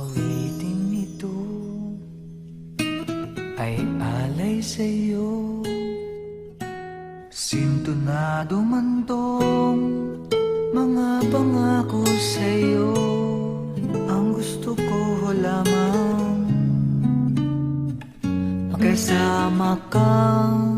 Awitin ito ay alay sa sa'yo. Sintonado man tong mga pangako sa'yo. Ang gusto ko lamang Makasama kang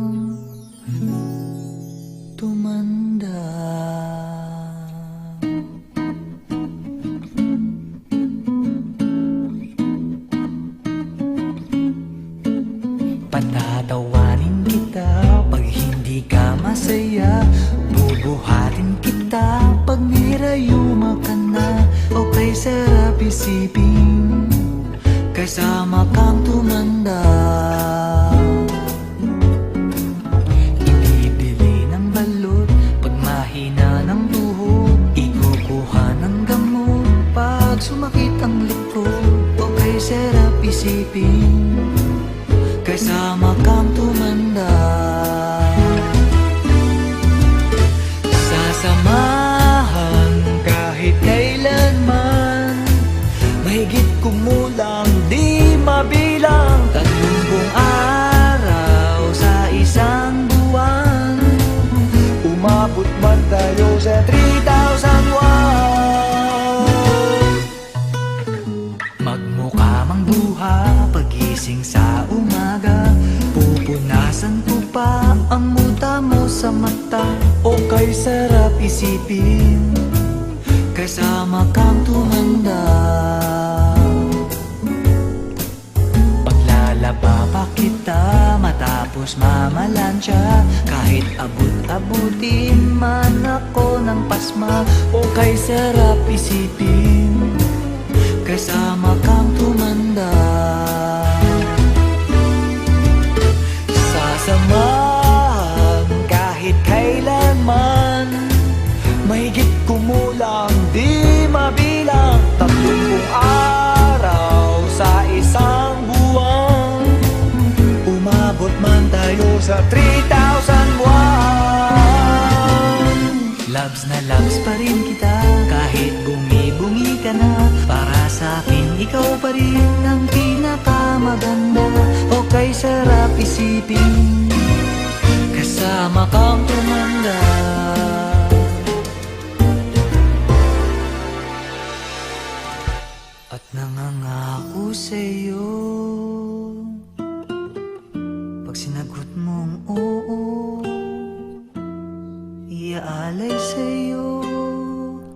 Patatawarin kita pag hindi ka masaya. Bubuhatin kita pag nirayuma ka na. O kay sarap isipin. Kasama kang tumanda. Ibibili ng balot pag mahina sumakit ang likod O kay sarap isipin Kasama kang tumanda. Sasamahan kahit kailanman. Mahigit kumulang di mabilang Pupunasan ko pa Ang muta mo sa mata. O kay sarap isipin Kasama kang tumanda. Paglalaba pa kita Matapos mamalansya. Kahit abot-abutin man ako ng pasma. O kay sarap isipin kailanman Mahigit kumulang di mabilang Tatlong buong araw sa isang buwan. Umabot man tayo sa 3,000 won. Loves na loves pa rin kita Kahit bungi-bungi ka na. Para sa akin ikaw pa rin Ang pinakamaganda. O kay sarap isipin. Kasama kang At nangangako sa'yo. Pag sinagot mong oo Iaalay sa'yo.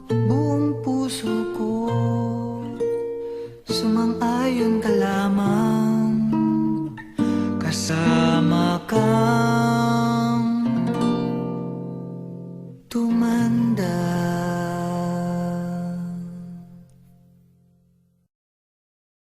Buong puso ko Sumang-ayon ka lamang. Kasama kang Tumanda.